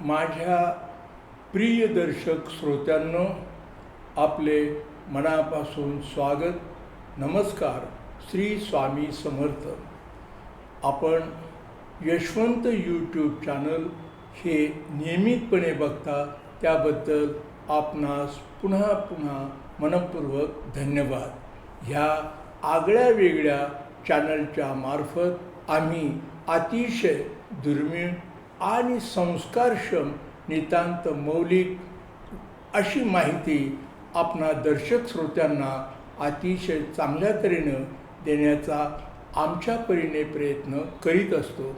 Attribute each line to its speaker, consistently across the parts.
Speaker 1: माझ्या प्रिय दर्शक श्रोत्यांनो आपले मनापासून स्वागत नमस्कार श्री स्वामी समर्थ. आपण यशवंत यूट्यूब चॅनल हे नियमितपणे बघता त्याबद्दल आपणास पुन्हा पुन्हा मनपूर्वक धन्यवाद. ह्या आगळ्या वेगळ्या चॅनलच्या मार्फत आम्ही अतिशय दुर्मिळ आणि संस्कारक्षम नितांत मौलिक अशी माहिती आपणा दर्शक श्रोत्यांना अतिशय चांगल्या तऱ्हेनं देण्याचा आमच्या परीने प्रयत्न करीत असतो.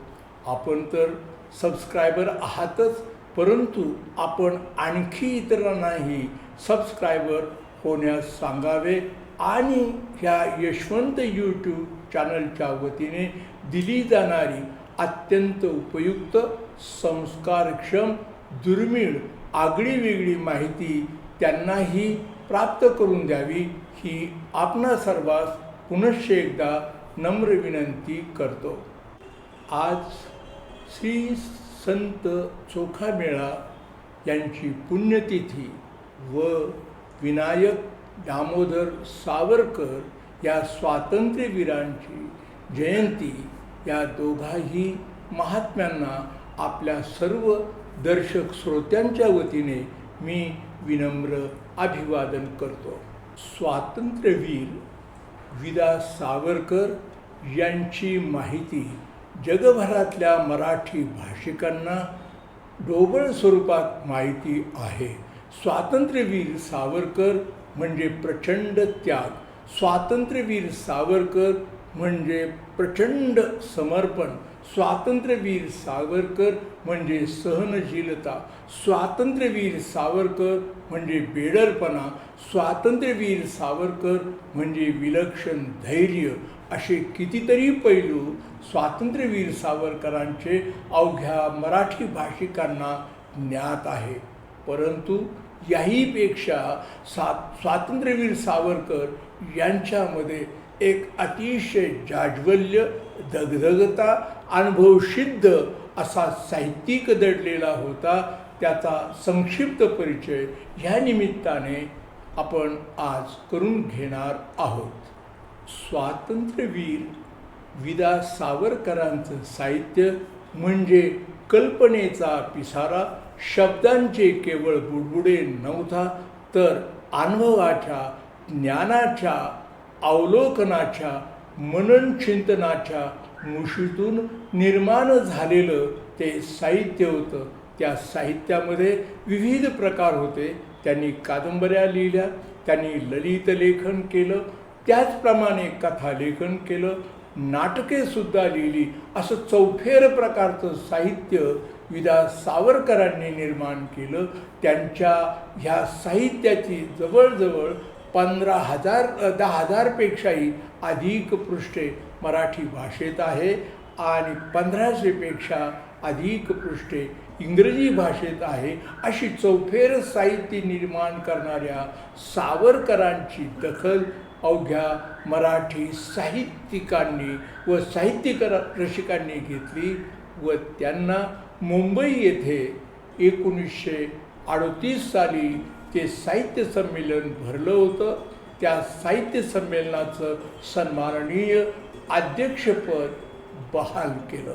Speaker 1: आपण तर सबस्क्रायबर आहातच परंतु आपण आणखी इतरांनाही सबस्क्रायबर होण्यास सांगावे आणि ह्या यशवंत यूट्यूब चॅनलच्या वतीने दिली जाणारी अत्यंत उपयुक्त संस्कारक्षम दुर्मिळ आगळीवेगळी माहिती त्यांनाही प्राप्त करून द्यावी ही आपणा सर्वांस पुनश्च एकदा नम्र विनंती करतो. आज श्री संत चोखामेळा यांची पुण्यतिथी व विनायक दामोदर सावरकर या स्वातंत्र्यवीरांची जयंती या दोघाही महात्म्यांना आपल्या सर्व दर्शक श्रोत्यांच्या वतीने मी विनम्र अभिवादन करतो. स्वातंत्र्यवीर विदा सावरकर यांची माहिती जगभरातल्या मराठी भाषिकांना ढोबळ स्वरूपात माहिती आहे. स्वातंत्र्यवीर सावरकर म्हणजे प्रचंड त्याग. स्वातंत्र्यवीर सावरकर म्हणजे प्रचंड समर्पण. स्वातंत्र्यवीर सावरकर म्हणजे सहनशीलता. स्वातंत्र्यवीर सावरकर म्हणजे बेडरपणा. स्वातंत्र्यवीर सावरकर म्हणजे विलक्षण धैर्य. असे कितीतरी पैलू स्वातंत्र्यवीर सावरकरांचे अवघ्या मराठी भाषिकांना ज्ञात आहे. परंतु याहीपेक्षा सा स्वातंत्र्यवीर सावरकर यांच्यामध्ये एक अतिशय जाज्वल्य दगदगता अनुभवसिद्ध असा साहित्यिक दडलेला होता. त्याचा संक्षिप्त परिचय ह्या निमित्ताने आपण आज करून घेणार आहोत. स्वातंत्र्यवीर विदा सावरकरांचं साहित्य म्हणजे कल्पनेचा पिसारा शब्दांचे केवळ बुडबुडे नव्हता तर अनुभवाच्या ज्ञानाच्या अवलोकनाच्या मनन चिंतनाच्या मुशीतून निर्माण झालेलं ते साहित्य होतं. त्या साहित्यामध्ये विविध प्रकार होते. त्यांनी कादंबऱ्या लिहिल्या त्यांनी ललित लेखन केलं त्याचप्रमाणे कथालेखन केलं नाटकेसुद्धा लिहिली. असं चौफेर प्रकारचं साहित्य विदा सावरकरांनी निर्माण केलं. त्यांच्या ह्या साहित्याची जवळजवळ पंधरा हजार दहा हजारपेक्षाही अधिक पृष्ठे मराठी भाषेत आहे आणि पंधराशेपेक्षा अधिक पृष्ठे इंग्रजी भाषेत आहे अशी चौफेर साहित्य निर्माण करणाऱ्या सावरकरांची दखल अवघ्या मराठी साहित्यिकांनी व साहित्यिक रसिकांनी घेतली व त्यांना मुंबई येथे एकोणीसशे अडतीस साली ते साहित्य संमेलन भरलं होतं. त्या साहित्य संमेलनाचं सन्माननीय अध्यक्षपद बहाल केलं.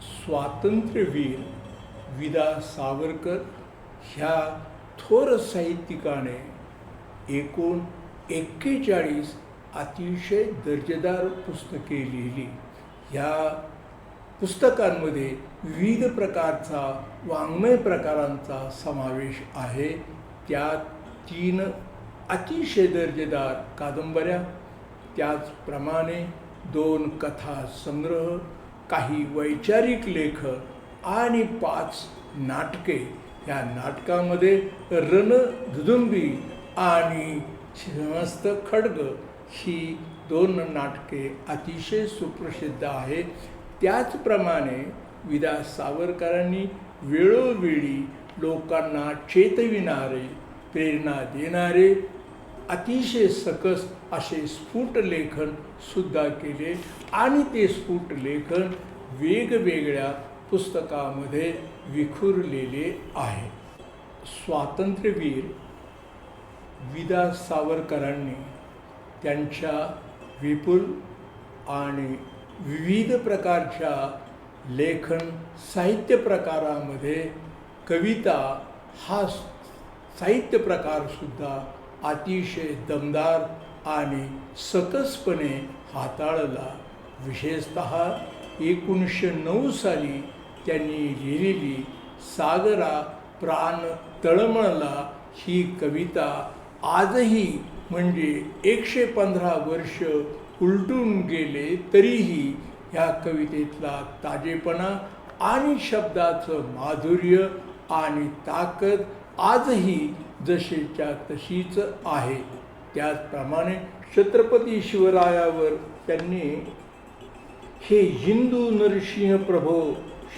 Speaker 1: स्वातंत्र्यवीर विदा सावरकर ह्या थोर साहित्यिकाने एकूण एक्केचाळीस अतिशय दर्जेदार पुस्तके लिहिली. ह्या पुस्तकांमध्ये विविध प्रकारचा वाङ्मय प्रकारांचा समावेश आहे. त्यात तीन अतिशय दर्जेदार कादंबऱ्या त्याचप्रमाणे दोन कथा संग्रह काही वैचारिक लेख आणि पाच नाटके. या नाटकामध्ये रणधुदुंबी आणि समस्त खडग ही दोन नाटके अतिशय सुप्रसिद्ध आहेत. त्याचप्रमाणे विदा सावरकरांनी वेळोवेळी लोकांना चेतविणारे प्रेरणा देणारे अतिशय सकस असे स्फुट लेखन सुद्धा केले आणि ते स्फुट लेखन वेगवेगळ्या पुस्तकामध्ये विखुरलेले आहे. स्वातंत्र्यवीर विदा सावरकरांनी त्यांच्या विपुल आणि विविध प्रकारच्या लेखन साहित्य प्रकारामध्ये कविता हा साहित्य प्रकारसुद्धा अतिशय दमदार आणि सकसपणे हाताळला. विशेषत एकोणीसशे नऊ साली त्यांनी लिहिलेली सागरा प्राण तळमळला ही कविता आजही म्हणजे एकशे पंधरा वर्ष उलटून गेले तरीही ह्या कवितेतला ताजेपणा आणि शब्दाचं माधुर्य आणि ताकद आजही जशीच्या तशीच आहे. त्याचप्रमाणे छत्रपती शिवरायावर त्यांनी हे हिंदू नरसिंह प्रभो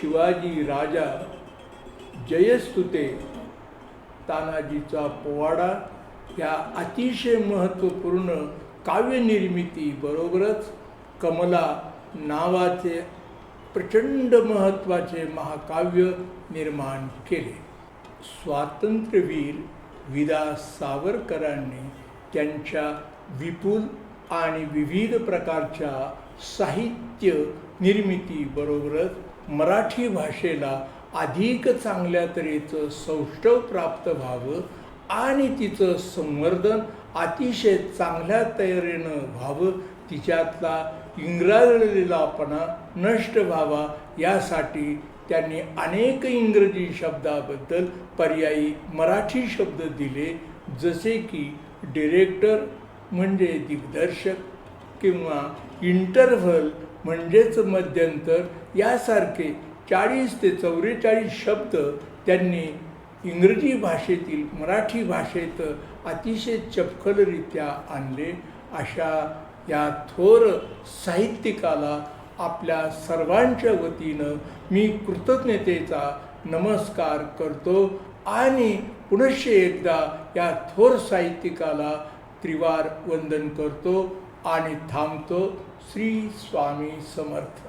Speaker 1: शिवाजी राजा जयस्तुते तानाजीचा पोवाडा या अतिशय महत्त्वपूर्ण काव्यनिर्मितीबरोबरच कमला नावाचे प्रचंड महत्त्वाचे महाकाव्य निर्माण केले. स्वातंत्र्यवीर विदा सावरकरांनी त्यांच्या विपुल आणि विविध प्रकारच्या साहित्य निर्मितीबरोबरच मराठी भाषेला अधिक चांगल्या तऱ्हेचं सौष्ठव प्राप्त व्हावं आणि तिचं संवर्धन अतिशय चांगल्या तयारीनं व्हावं तिच्यातला इंग्रजलेलापणा नष्ट व्हावा यासाठी त्यांनी अनेक इंग्रजी शब्दाबद्दल पर्यायी मराठी शब्द दिले जसे की डिरेक्टर म्हणजे दिग्दर्शक किंवा इंटरव्हल म्हणजेच मध्यंतर यासारखे चाळीस ते चौवेचाळीस शब्द त्यांनी इंग्रजी भाषेतील मराठी भाषेत अतिशय चपखलरित्या आणले अशा या थोर साहित्यिकाला आपल्या सर्वांच्या वतीनं मी कृतज्ञतेचा नमस्कार करतो आणि पुनश्च एकदा या थोर साहित्यिकाला त्रिवार वंदन करतो आणि थांबतो श्री स्वामी समर्थ.